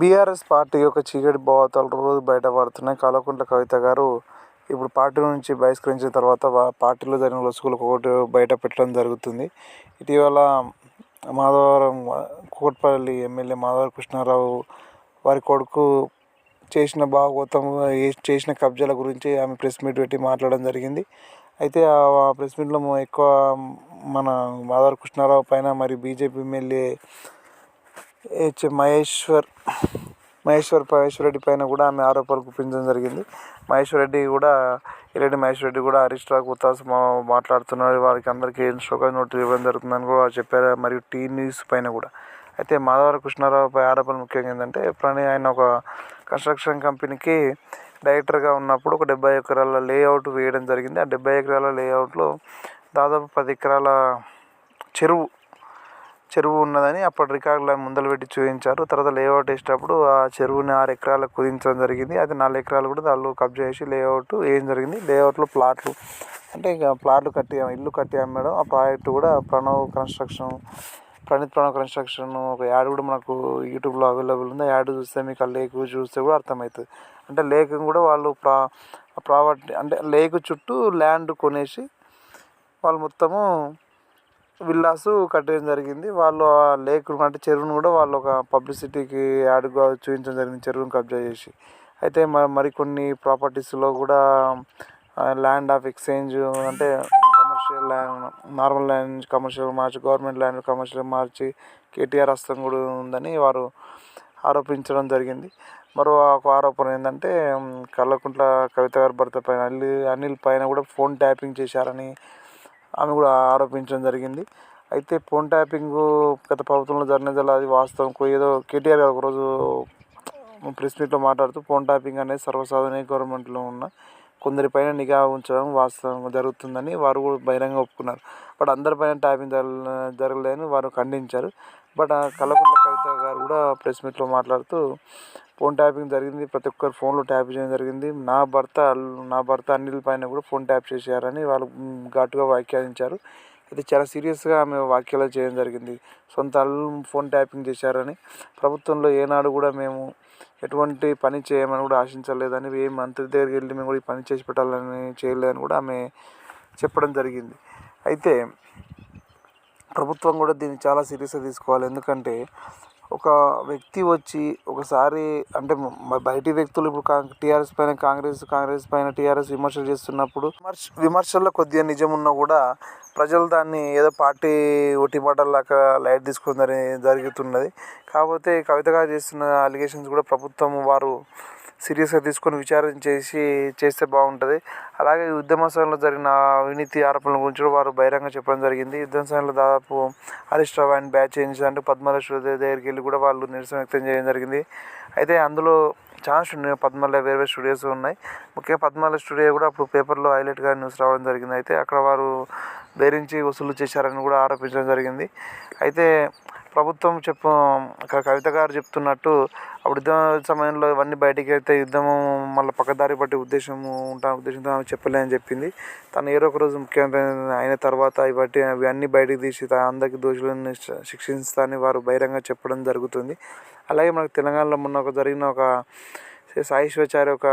BRS party యొక్క చీకటి బావతాలు రోజు బయటపడుతున్నాయి. కల్వకుంట్ల కవిత గారు ఇప్పుడు పార్టీ నుంచి బహిష్కరించిన తర్వాత పార్టీలో జరిగిన లొసుగులు ఒకటి బయట పెట్టడం జరుగుతుంది. ఇటీవల మాధవరం కూకట్పల్లి ఎమ్మెల్యే మాధవ కృష్ణారావు వారి కొడుకు చేసిన భాగవతం చేసిన కబ్జాల గురించి ఆమె ప్రెస్ మీట్ పెట్టి మాట్లాడడం జరిగింది. అయితే ఆ ప్రెస్ మీట్లో ఎక్కువ మన మాధవ కృష్ణారావు పైన మరి బీజేపీ ఎమ్మెల్యే మహేశ్వర్ మహేశ్వర్ మహేశ్వర్ రెడ్డి పైన కూడా ఆమె ఆరోపణలు గుప్పించడం జరిగింది. మహేశ్వర్ రెడ్డి కూడా ఎర్రెడ్డి మహేశ్వర్ రెడ్డి కూడా హరీష్ రావు ఉత్తాస్ మాట్లాడుతున్నారు. వారికి అందరికీ షోకాజ్ నోటీస్ ఇవ్వడం జరుగుతుందని కూడా చెప్పారు. మరియు టీ న్యూస్ పైన కూడా. అయితే మాధవర కృష్ణారావుపై ఆరోపణలు ముఖ్యంగా ఏంటంటే ఎప్పుడైనా ఆయన ఒక కన్స్ట్రక్షన్ కంపెనీకి డైరెక్టర్గా ఉన్నప్పుడు ఒక డెబ్బై ఎకరాల లేఅవుట్ వేయడం జరిగింది. ఆ డెబ్బై ఎకరాల లేఅవుట్లో దాదాపు పది ఎకరాల చెరువు చెరువు ఉన్నదని అప్పటి రికార్డులు ముందలు పెట్టి చూపించారు. తర్వాత లేఅవుట్ వేసేటప్పుడు ఆ చెరువుని ఆరు ఎకరాలకు కుదించడం జరిగింది. అది నాలుగు ఎకరాలు కూడా దానిలో కబ్జా చేసి లేఅవుట్ వేయడం జరిగింది. లేఅవుట్లో ప్లాట్లు అంటే ఇక ప్లాట్లు కట్టి ఇల్లు కట్టి అమ్మడం. ఆ ప్రాజెక్టు కూడా ప్రణవ్ కన్స్ట్రక్షన్ ప్రణీత్ ప్రణవ్ కన్స్ట్రక్షన్ ఒక యాడ్ కూడా మనకు యూట్యూబ్లో అవైలబుల్ ఉంది. యాడ్ చూస్తే మీకు ఆ లేక్ చూస్తే కూడా అర్థమవుతుంది. అంటే లేక్ కూడా వాళ్ళు ప్రా ప్రాపర్టీ అంటే లేక్ చుట్టూ ల్యాండ్ కొనేసి వాళ్ళు మొత్తము విల్లాస్ కట్టడం జరిగింది. వాళ్ళు ఆ లేక్ అంటే చెరువును కూడా వాళ్ళు ఒక పబ్లిసిటీకి యాడ్గా చూపించడం జరిగింది. చెరువును కబ్జా చేసి. అయితే మరికొన్ని ప్రాపర్టీస్లో కూడా ల్యాండ్ ఆఫ్ ఎక్స్చేంజ్ అంటే commercial land normal land commercial మార్చి గవర్నమెంట్ ల్యాండ్ కమర్షియల్ మార్చి కేటీఆర్ హస్తం కూడా ఉందని వారు ఆరోపించడం జరిగింది. మరో ఒక ఆరోపణ ఏంటంటే కల్లకుంట్ల కవిత గారి భర్త పైన అనిల్ అనిల్ పైన కూడా ఫోన్ ట్యాపింగ్ చేశారని ఆమె కూడా ఆరోపించడం జరిగింది. అయితే ఫోన్ ట్యాపింగ్ గత ప్రభుత్వంలో జరిగినది అది వాస్తవం. ఏదో కేటీఆర్ గారు ఒకరోజు ప్రెస్ మీట్లో మాట్లాడుతూ ఫోన్ ట్యాపింగ్ అనేది సర్వసాధారణ గవర్నమెంట్లో ఉన్న కొందరిపైన నిఘా ఉంచడం వాస్తవం జరుగుతుందని వారు కూడా బహిరంగ ఒప్పుకున్నారు. బట్ అందరిపైన ట్యాపింగ్ జరగలేదని వారు ఖండించారు. బట్ కల్వకుంట్ల కవిత గారు కూడా ప్రెస్ మీట్లో మాట్లాడుతూ ఫోన్ ట్యాపింగ్ జరిగింది. ప్రతి ఒక్కరు ఫోన్లో ట్యాప్ చేయడం జరిగింది. నా భర్త నా భర్త అన్నిల పైన కూడా ఫోన్ ట్యాప్ చేశారని వాళ్ళు ఘాటుగా వ్యాఖ్యానించారు. అయితే చాలా సీరియస్గా ఆమె వ్యాఖ్యలు చేయడం జరిగింది. సొంత అల్లు ఫోన్ ట్యాపింగ్ చేశారని. ప్రభుత్వంలో ఏనాడు కూడా మేము ఎటువంటి పని చేయమని కూడా ఆశించలేదని ఏ మంత్రి దగ్గరికి వెళ్ళి మేము కూడా ఈ పని చేసి పెట్టాలని చేయలేదని కూడా ఆమె చెప్పడం జరిగింది. అయితే ప్రభుత్వం కూడా దీన్ని చాలా సీరియస్గా తీసుకోవాలి. ఎందుకంటే ఒక వ్యక్తి వచ్చి ఒకసారి అంటే బయటి వ్యక్తులు ఇప్పుడు టీఆర్ఎస్ పైన కాంగ్రెస్ కాంగ్రెస్ పైన టీఆర్ఎస్ విమర్శలు చేస్తున్నప్పుడు విమర్శ విమర్శల్లో కొద్దిగా నిజం ఉన్నా కూడా ప్రజలు దాన్ని ఏదో పార్టీ ఒటిమాటల్లాగా లైట్ తీసుకుని జరుగుతున్నది. కాకపోతే కవిత గారు చేస్తున్న అలిగేషన్స్ కూడా ప్రభుత్వం వారు సీరియస్గా తీసుకొని విచారణ చేసి చేస్తే బాగుంటుంది. అలాగే ఉద్యమ సమయంలో జరిగిన అవినీతి ఆరోపణల గురించి కూడా వారు బహిరంగ చెప్పడం జరిగింది. యుద్ధం సమయంలో దాదాపు Harish Rao and batch change అంటే పద్మల దగ్గరికి వెళ్ళి కూడా వాళ్ళు నిరసన వ్యక్తం చేయడం జరిగింది. అయితే అందులో ఛాన్స్ ఉన్నాయి పద్మల వేరే వేరే స్టూడియోస్ ఉన్నాయి. ముఖ్యంగా పద్మల స్టూడియో కూడా అప్పుడు పేపర్లో హైలైట్గా న్యూస్ రావడం జరిగింది. అయితే అక్కడ వారు బెదిరించి వసూలు చేశారని కూడా ఆరోపించడం జరిగింది. అయితే ప్రభుత్వం చెప్పు కవిత గారు చెప్తున్నట్టు అప్పుడు యుద్ధ సమయంలో ఇవన్నీ బయటికి అయితే యుద్ధం మళ్ళీ పక్కదారి పట్టే ఉద్దేశము ఉంటా ఉద్దేశంతో ఆమె చెప్పలేని చెప్పింది. తను ఏదో ఒక రోజు ముఖ్యమంత్రి అయిన తర్వాత ఇవన్నీ ఇవన్నీ బయటికి తీసి అందరికి దోషులను శిక్షిస్తానని వారు బహిరంగ చెప్పడం జరుగుతుంది. అలాగే మనకు తెలంగాణలో మొన్న ఒక జరిగిన ఒక సాయిశ్వచారి ఒక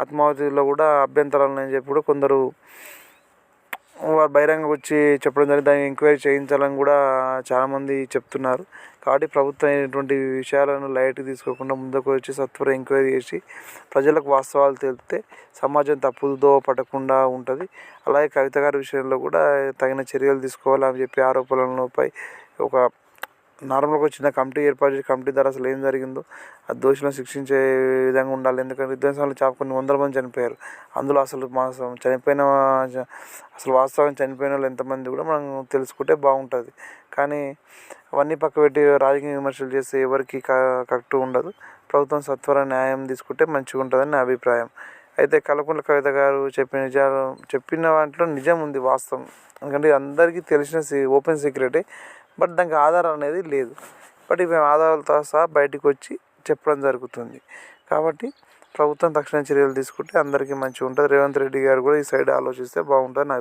ఆత్మాహుతిలో కూడా అభ్యంతరాలు అని చెప్పి కూడా కొందరు వారు బహిరంగంగా వచ్చి చెప్పడం జరిగింది. దాన్ని ఎంక్వైరీ చేయించాలని కూడా చాలామంది చెప్తున్నారు. కాబట్టి ప్రభుత్వం అయినటువంటి విషయాలను లైట్గా తీసుకోకుండా ముందుకు వచ్చి సత్వర ఎంక్వైరీ చేసి ప్రజలకు వాస్తవాలు తెలిపితే సమాజం తప్పుదో పడకుండా ఉంటుంది. అలాగే కవిత గారి విషయంలో కూడా తగిన చర్యలు తీసుకోవాలని చెప్పి ఆరోపణలపై ఒక నార్మల్గా వచ్చిన కమిటీ ఏర్పాటు చేసి కమిటీ ద్వారా అసలు ఏం జరిగిందో ఆ దోషులను శిక్షించే విధంగా ఉండాలి. ఎందుకంటే విధ్వంసాలు చాలా కొన్ని వందల మంది చనిపోయారు. అందులో అసలు మా చనిపోయిన అసలు వాస్తవం చనిపోయిన వాళ్ళు ఎంతమంది కూడా మనం తెలుసుకుంటే బాగుంటుంది. కానీ అవన్నీ పక్క పెట్టి రాజకీయ విమర్శలు చేస్తే ఎవరికి కరెక్ట్ ఉండదు. ప్రభుత్వం సత్వర న్యాయం తీసుకుంటే మంచిగా ఉంటుందని నా అభిప్రాయం. అయితే కలకుంట్ల కవిత గారు చెప్పిన నిజాలు చెప్పిన వాటిలో నిజం ఉంది వాస్తవం. ఎందుకంటే అందరికీ తెలిసిన ఓపెన్ సీక్రెటే. బట్ దానికి ఆధారం అనేది లేదు. బట్ ఇవి ఆధారాలతో సహా బయటకు వచ్చి చెప్పడం జరుగుతుంది. కాబట్టి ప్రభుత్వం తక్షణ చర్యలు తీసుకుంటే అందరికీ మంచిగా ఉంటుంది. రేవంత్ రెడ్డి గారు కూడా ఈ సైడ్ ఆలోచిస్తే బాగుంటుంది నా